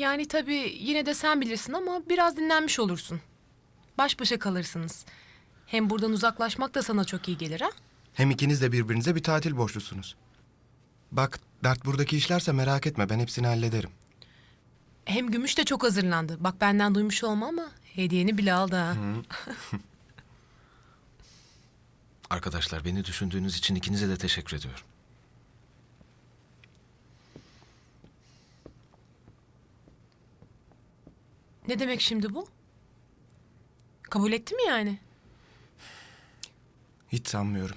Yani tabii yine de sen bilirsin ama biraz dinlenmiş olursun. Baş başa kalırsınız. Hem buradan uzaklaşmak da sana çok iyi gelir ha? Hem ikiniz de birbirinize bir tatil borçlusunuz. Bak dert buradaki işlerse merak etme ben hepsini hallederim. Hem Gümüş de çok hazırlandı. Bak benden duymuş olma ama hediyeni bile aldı ha. Arkadaşlar beni düşündüğünüz için ikinize de teşekkür ediyorum. Ne demek şimdi bu? Kabul etti mi yani? Hiç sanmıyorum.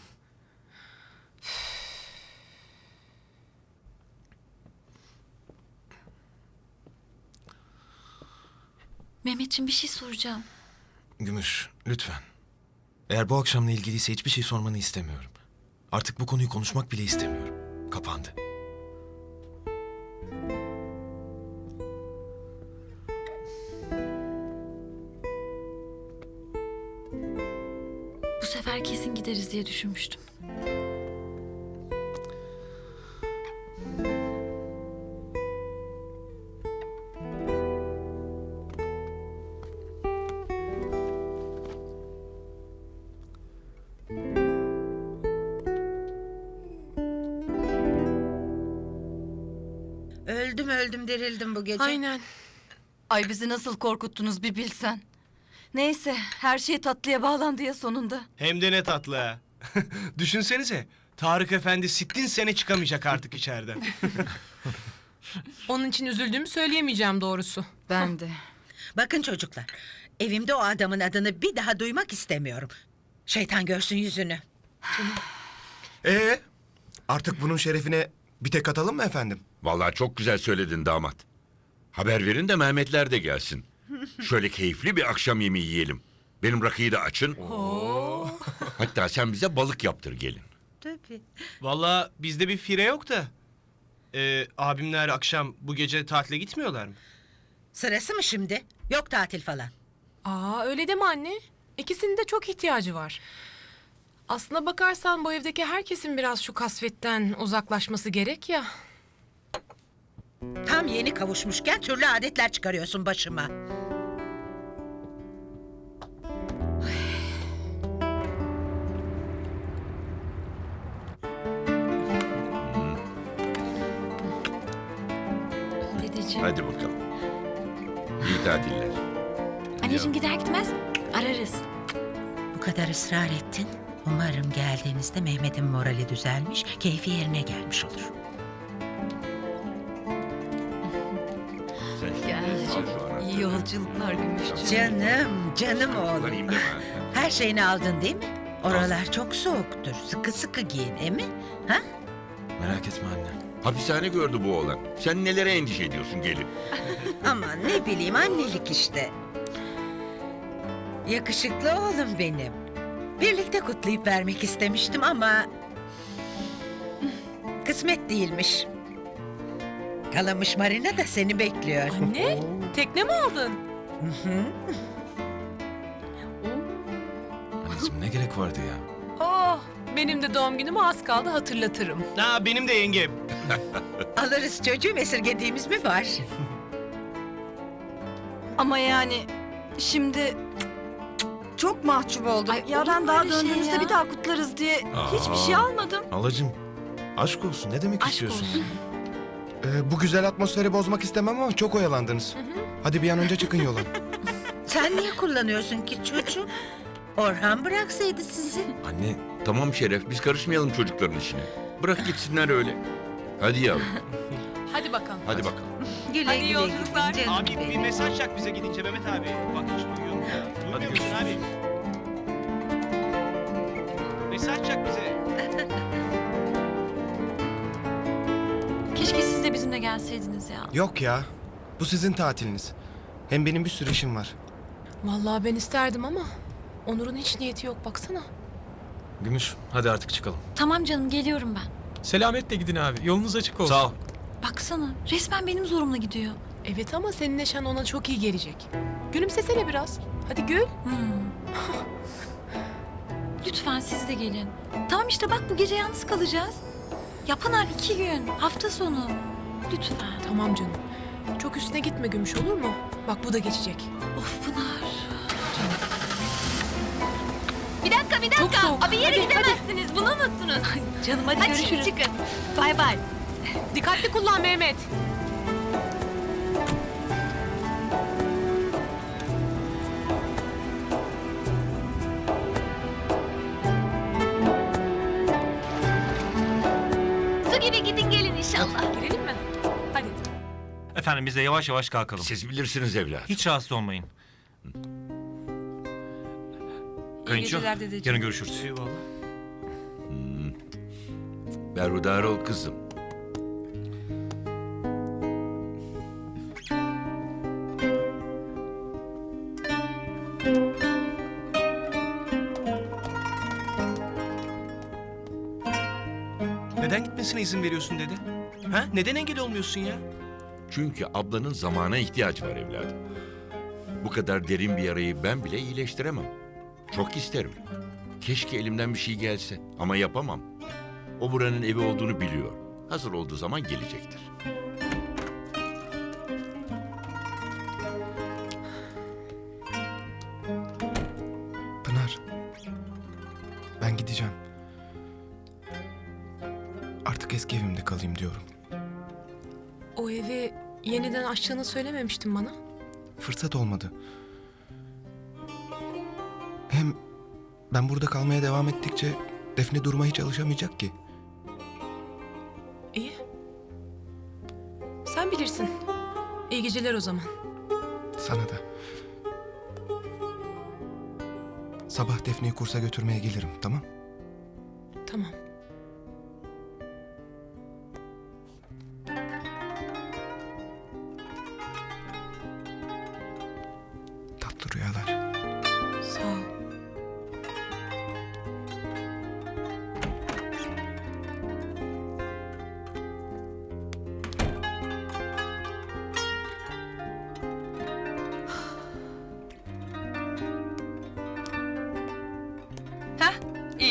Mehmetciğim bir şey soracağım. Gümüş, lütfen. Eğer bu akşamla ilgiliyse hiçbir şey sormanı istemiyorum. Artık bu konuyu konuşmak bile istemiyorum. Kapandı. Sefer kesin gideriz diye düşünmüştüm. Öldüm öldüm dirildim bu gece. Aynen. Ay bizi nasıl korkuttunuz bir bilsen. Neyse her şey tatlıya bağlandı ya sonunda. Hem de ne tatlı ha. Düşünsenize. Tarık Efendi sittin sene çıkamayacak artık içeriden. Onun için üzüldüğümü söyleyemeyeceğim doğrusu. Ben de. Bakın çocuklar. Evimde o adamın adını bir daha duymak istemiyorum. Şeytan görsün yüzünü. Ee, artık bunun şerefine bir tek atalım mı efendim? Vallahi çok güzel söyledin damat. Haber verin de Mehmetler de gelsin. Şöyle keyifli bir akşam yemeği yiyelim. Benim rakıyı da açın. Hatta sen bize balık yaptır gelin. Tabii. Vallahi bizde bir fire yok da. Ee, abimler akşam bu gece tatile gitmiyorlar mı? Sırası mı şimdi? Yok tatil falan. Aa öyle deme anne. İkisinin de çok ihtiyacı var. Aslına bakarsan bu evdeki herkesin biraz şu kasvetten uzaklaşması gerek ya. Tam yeni kavuşmuşken türlü adetler çıkarıyorsun başıma. Dedeciğim. Hadi bakalım. İyi tatiller. Anneciğim gider gitmez ararız. Bu kadar ısrar ettin. Umarım geldiğinizde Mehmet'in morali düzelmiş, keyfi yerine gelmiş olur. Sen şimdi Gel. al şu anahtarı. İyi yolculuklar Gümüşcüğüm. Canım, canım oğlum. Her şeyini aldın değil mi? Oralar çok soğuktur. Sıkı sıkı giyin, mi? Ha? Merak etme anne. Hapishane gördü bu oğlan. Sen nelere endişe ediyorsun gelin. Aman ne bileyim annelik işte. Yakışıklı oğlum benim. Birlikte kutlayıp vermek istemiştim ama... Kısmet değilmiş. Kalamış Marina da seni bekliyor. Anne, tekne mi aldın? Anneciğim ne gerek vardı ya? Oh, benim de doğum günüm az kaldı hatırlatırım. Ha benim de yengem. Alırız çocuğum esirgediğimiz mi var? Ama yani şimdi çok mahcup oldum. Ay, olur ya ben mu daha öyle şey döndüğümüzde ya? bir daha kutlarız diye hiçbir Aa. şey almadım. Halacığım, aşk olsun. Ne demek Aşk istiyorsun? olsun. Ee, bu güzel atmosferi bozmak istemem ama çok oyalandınız. Hadi bir an önce çıkın yola. Sen niye kullanıyorsun ki çocuğum? Orhan bıraksaydı sizi. Anne, Tamam Şeref biz karışmayalım çocukların işine. Bırak gitsinler öyle. Hadi yavrum. Hadi bakalım. Hadi bakalım. Güle Hadi güle yolculuklar. gidin canım Abi bir benim. mesaj çak bize gidince Mehmet abi. Bak hiç duyuyor mu ya? Duymuyor musun abi? Mesaj çak bize. Keşke siz de bizimle gelseydiniz ya. Yok ya, bu sizin tatiliniz. Hem benim bir sürü işim var. Vallahi ben isterdim ama Onur'un hiç niyeti yok baksana. Gümüş hadi artık çıkalım. Tamam canım geliyorum ben. Selametle gidin abi. Yolunuz açık olsun. Sağ ol. Baksana resmen benim zorumla gidiyor. Evet ama senin neşen ona çok iyi gelecek. Gülümsesene biraz. Hadi gül. Hmm. Lütfen siz de gelin. Tamam işte bak bu gece yalnız kalacağız. Ya Pınar iki gün hafta sonu. Lütfen. Tamam canım. Çok üstüne gitme Gümüş olur mu? Bak bu da geçecek. Of Pınar. Abi yere Hadi, gidemezsiniz. Bunu unuttunuz. Canım hadi, Hadi görüşürüz. çıkın. Bay bay. Dikkatli kullan Mehmet. Su gibi gidin gelin inşallah. Girelim mi? Hadi. Efendim biz de yavaş yavaş kalkalım. Siz bilirsiniz evlat. Hiç rahatsız olmayın. Kayınço, geceler dedeciğim. yarın görüşürüz. Eyvallah. Berhudar ol kızım. Neden gitmesine izin veriyorsun dede? Ha? Neden engel olmuyorsun ya? Çünkü ablanın zamana ihtiyacı var evladım. Bu kadar derin bir yarayı ben bile iyileştiremem. Çok isterim. Keşke elimden bir şey gelse ama yapamam. O buranın evi olduğunu biliyor. Hazır olduğu zaman gelecektir. Pınar. Ben gideceğim. Artık eski evimde kalayım diyorum. O evi yeniden açtığını söylememiştin bana. Fırsat olmadı. Ben burada kalmaya devam ettikçe Defne duruma hiç alışamayacak ki. İyi. Sen bilirsin. İyi geceler o zaman. Sana da. Sabah Defne'yi kursa götürmeye gelirim, tamam? Tamam.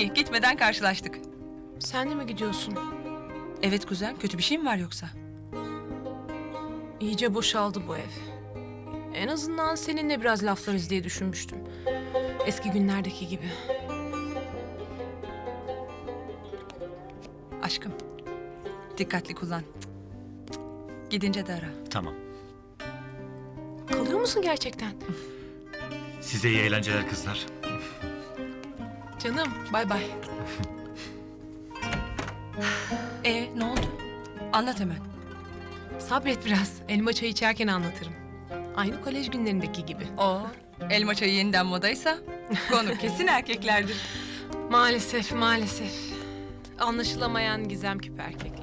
İyi gitmeden karşılaştık. Sen de mi gidiyorsun? Evet kuzen, kötü bir şey mi var yoksa? İyice boşaldı bu ev. En azından seninle biraz laflarız diye düşünmüştüm. Eski günlerdeki gibi. Aşkım, dikkatli kullan. Gidince de ara. Tamam. Kalıyor musun gerçekten? Size iyi eğlenceler kızlar. Canım bay bay. E ne oldu? Anlat hemen. Sabret biraz. Elma çayı içerken anlatırım. Aynı kolej günlerindeki gibi. O elma çayı yeniden modaysa konu kesin erkeklerdir. Maalesef maalesef. Anlaşılamayan gizem küpe erkekler.